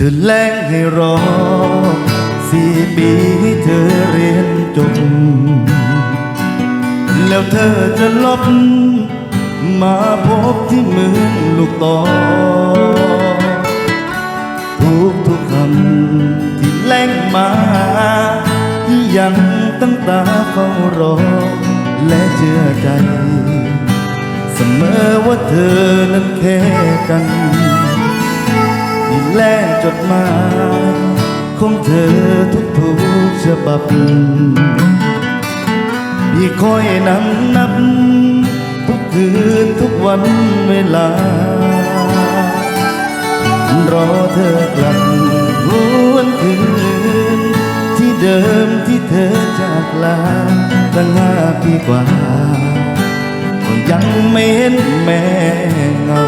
เธอแลงให้รอสี่ปีให้เธอเรียนจบแล้วเธอจะลบ มาพบที่เมืองลูกต่อทุกทุกคำที่แลงมาที่ยังตั้งตาเฝ้ารอ และเชื่อใจ เสมอว่าเธอนั้นแค่กัน แลกจดหมายของเธอทุกทุกฉบับ พี่คอยนั่งนับ ทุกคืนทุกวันเวลา รอเธอกลับหวนคืน ที่เดิมที่เธอจากลาตั้งห้าปีกว่า ก็ยังไม่เห็นแม่เงา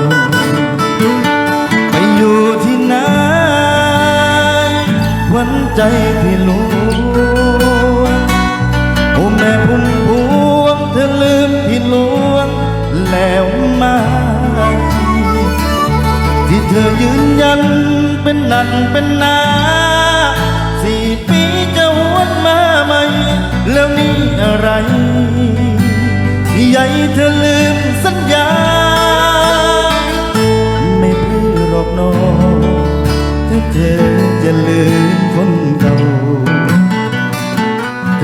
ใจพี่ลวงโอ้แม่พุ่มพวงเธอลืมพี่ลวงแล้วมาที่เธอยืนยันเป็นนักเป็นนาสี่ปีจะหวนมาใหม่แล้วนี่อะไรที่ใหญ่เธอลืม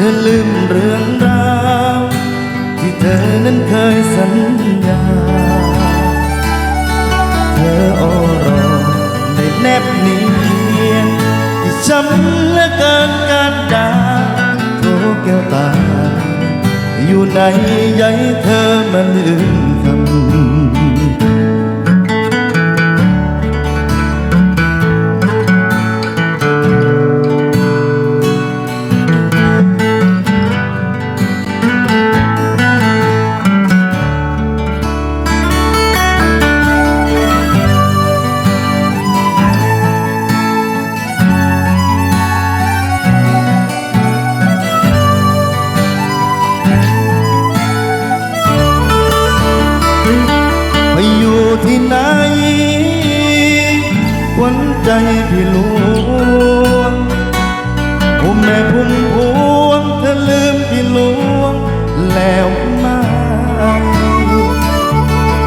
อลืมเรื่องราวที่เธอนั้นเคยสัญญา เธอโอรอได้แนบเนียนที่ช้ำเหลือเกินการด่าโทรแก้วตา อยู่ในใยเธอมาลืมคำ ใจพี่หลวงโอ้แม่พุ่มพวงเธอลืมพี่หลวงแล้วมา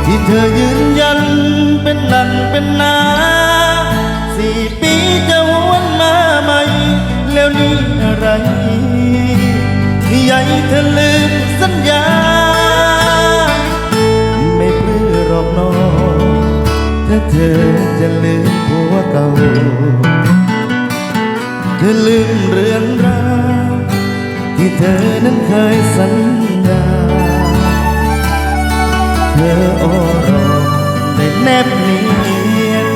ที่เธอยืนยันเป็นนันเป็นนาสี่ปีจะวนมาใหม่แล้วนี่อะไรที่ใหญ่เธอลืมสัญญา เธอจะลืมผัวเก่า เธอลืมเรื่องราวที่เธอนั้นเคยสัญญา เธอโอรอได้แนบเนียน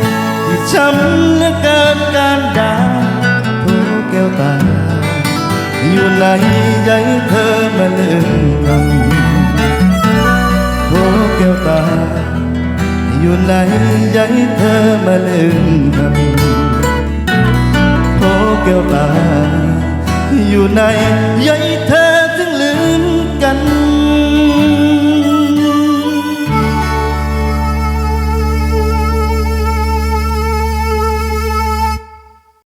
ที่ช้ำเหลือเกินการด่าโทแก้วตา อยู่ในใจเธอมาลืมคำโอ้แก้วตา อยู่ในใจเธอมาลืมคำโอ้แก้วตาอยู่ในใจเธอ